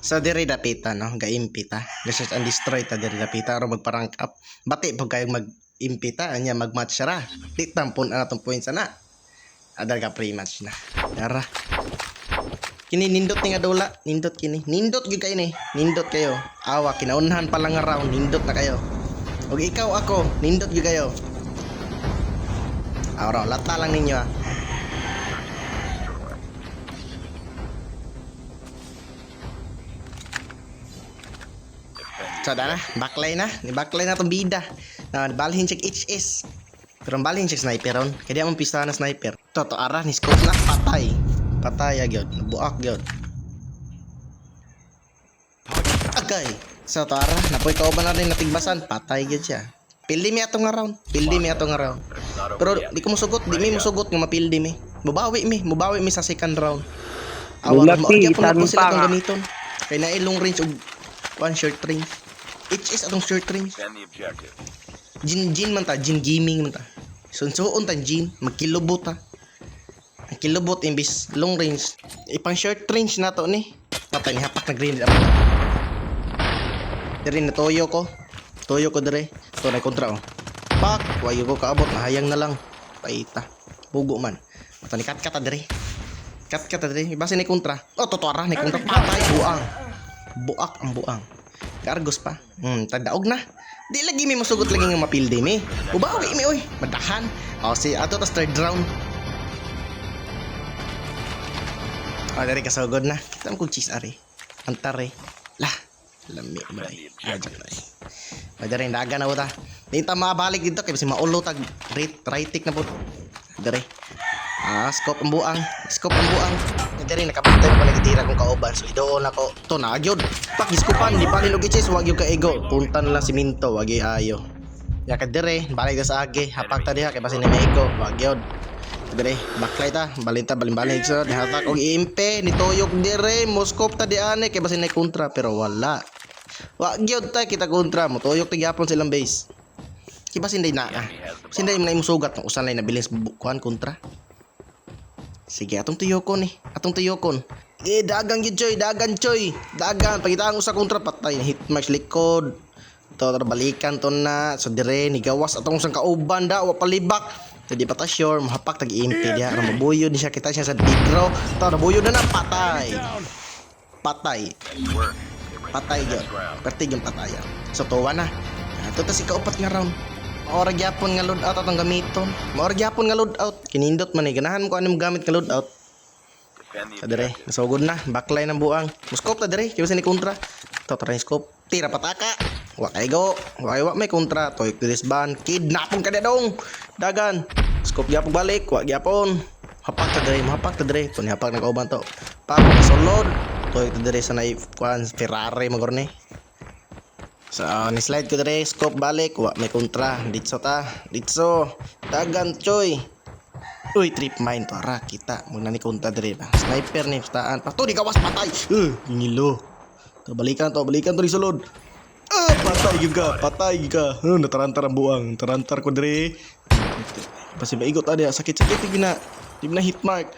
So diri dapita no, gaimpita. Research and destroy ta diri dapita aron magpa-rank up. Bati pag kayong mag-impita anya mag-match ra. Di tampon ana tong points ana. Adal ka pre-match na. Tara. Kini nindot ni nga dula, nindot kini. Nindot gyud kayo ni. Nindot kayo. Awa kinaunahan pa lang nga round, nindot na kayo. Og ikaw ako, nindot gyud kayo. Awa lata lang ninyo ah. So, na, backline na. Ni backline na tong bida. Na, balhin check HS. Pero ang balhin check sniper ron. Kaya di pistahan na sniper. Toto, ara, ni scope na, patay. Patay, agad. Nabuak, agad. Agay. So, to, ara, napoy ka ba na rin natigbasan? Patay, agad siya. Pildi mi atong round. Pildi mi atong round. Pero di ko musugot, di mi musugot nga mapildi mi. Mubawi mi, mubawi mi sa second round. Awa, mo na po sila itong gamiton. Kaya na ilong range og one short range. HS atong short range. Jin Jin man ta, Jin gaming man ta. Sunsuon ta Jin, magkilubot ta. Ang kilubot imbis long range. Ipang short range na to ni. Patay ni hapak na grenade ako. Dire na toyo ko. Toyo ko dire. To na kontra oh. Pak, wayo ko kaabot, mahayang na lang. Paita. Bugo man. Mata ni kat kata dire. Kat kata dire. Base ni kontra. Oh, totoo ni kontra patay buang. Buak ang buang. Kargos pa. Hmm, tadaog na. Di lagi may masugot lagi nga mapildi mi. Ubawi mi oy. Madahan. O si ato tas third round. O dari kasugod na. Kita mo kung cheese ari. Antare. Lah. Lami mo ay. Ajak na. O dari daga na buta. Di ta mabalik dito kay si maulo tag right right tick na po. Dari. Ah, scope ang buang. Scope ang buang. Dari nakapantay mo pala gitira kong kauban. So idoon ako. To na gyud. Pak iskupan di pa nilog ichis wag yung kaigo. Punta na lang si Minto wag ayo. Ya ka dire, balik sa agi. Hapak ta diha kay basi ni Maigo. Wag yun. Dire, backlight ta. Balita baling-baling sa nihatak og impe ni Toyok dire. Moskop ta di ane kay basi na kontra pero wala. Wag yun ta kita kontra mo. Toyok ti gyapon silang base. Kiba sinday na ah. Sinday mo na imusugat usan lay nabilis kuan kontra. Sige, atong tuyokon eh. Atong tuyokon. Eh, dagang yun, Choy. Dagan, Choy. Dagan. Pagkitaan ko sa kontra, patay. Hit marks likod. To, balikan to na. So, dire, nigawas atong sang kauban da. Wa palibak. Jadi pa ta sure, mahapak tag-impi diya. Ara mabuyo di siya. Kita siya sa bigro. To, nabuyo na na. Patay. Patay. Patay yun. Pertig yung patayan. So, tuwa na. Ito ta si kaupat nga round. Maora gyapon nga loadout atong gamiton. Maora gyapon nga loadout. Kinindot man eh. Ganahan kung anong gamit nga loadout. Dire, nasugod na, backline ng buang. Muskop ta dire, kaya sa ni kontra. To try scope. Tira pataka. Wa kay go. Wa kay wa may kontra. Toy kilis ban. Kidnapon ka dong. Dagan. Scope gyapon balik, wa gyapon. Hapak ta dire, mahapak ta dire. To ni hapak nag-uban to. Pak sulod. Toy ta dire sa nay kuan Ferrari magorne. So, ni slide ko dire, scope balik, wa may kontra. Ditso ta, ditso. Dagan choy. Uy, trip mine to. Ara, kita. Muna ni kunta dire ba. Sniper ni staan. Pato, di kawas patay. Uh, ingilo. To, balikan to, balikan to ni sulod. Ah, patay juga, patay juga. Uh, natarantar ang buang. Tarantar ko dire. Pasi maigot ada sakit-sakit di na. Di na hit mark.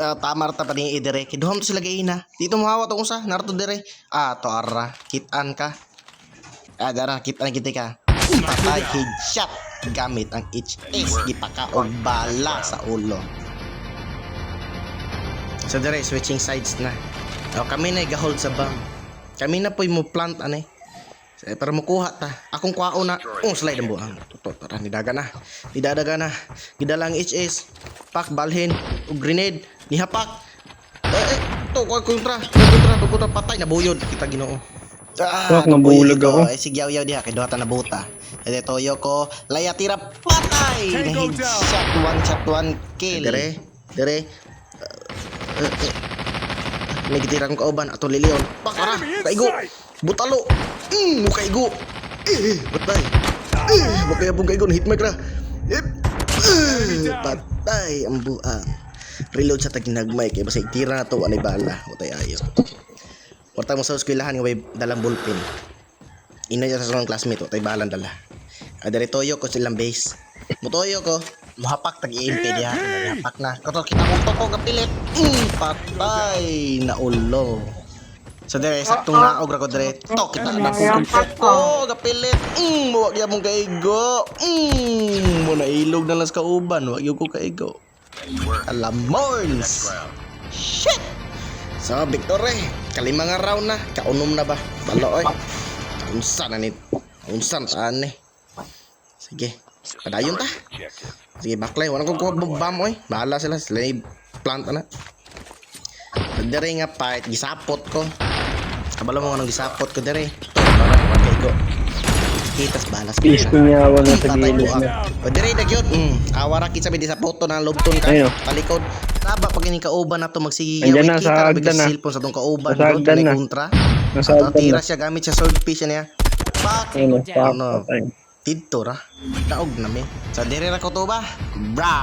Ah, tama rata pa ni dire. Kiduham to sila gaina. Dito mo hawa tong usa, narto dire. Ah, to ara. Kitan ka. Ah, dara, kitan kita ka. Patay headshot gamit ang HS gipaka og bala sa ulo. So dire switching sides na. O, kami na gahold sa bomb. Kami na po'y mo plant ane. Eh, para makuha ta. Akong kwao na. Oh, slide ang buang. Tara, nidaga na. Nidadaga na. Gidala ang HS. Pak, balhin. O grenade. Nihapak. Eh, eh. To, kwa kontra. Kontra, kontra, patay. Nabuyod. Kita ginoo. Ah, Wak, nabulog nabuyod ako. Ay, sige, yaw-yaw diha. Kay Dota na buta. Ede toyo ko. Laya tira. Patay! Na headshot. One shot, one kill. Dire. Dire. Uh, uh, uh. Nagitira kong kauban. Ato liliyon. Pakara. Kaigo. Butalo. Mm, mukaigo. Eh, patay. Eh, makaya pong kaigo. Hit na. Eh, eh, patay ang buang. Reload sa taginagmay. Kaya basta itira na to. Anay bala. Utay ayo. Porta mo sa eskwelahan nga may dalang ballpen. Ina sa sunong classmate. Utay balang dala. Adere toyo ko silang base. Mutoyo ko. Mahapak tag-EMP diha. Mahapak na. Kato kita mo to ko kapilit. Mm, patay na ulo. So dire saktong naog ra ko dire. Tok kita na ko. Kapilit. Mm, wa gyud mong kaigo. Mm, mo na ilog na lang sa kauban, wa gyud ko kaigo. Alam morns. Shit. So, Victor eh, kalima nga round na. Kaunom na ba? Balo oy. Unsa na ni? Unsa na taan eh. Sige. Padayon ta. Sige, baklay. Walang kong kuha bam oy. Bahala sila. Sila plant na. Dere nga part, gisapot ko. Kabalo mo nga nang gisapot ko dere. Ito, para makaigo. Kitas balas ko Peace na. niya wala sa Tatay gilid na. O dire na gyud. Mm. Awara kit sabi di sa photo na lubton ka. Ayo. Talikod. Saba pag ini kauban na to magsigigaw. Andyan na, Kita sa hagdan na. cellphone sa tong kauban. Sa may na. kontra. Nasa Ato hagdan tira na. siya gamit siya swordfish niya. Ayun, Ano? Dito ra. Daog na mi. Sa dire ra ko to ba? Bra.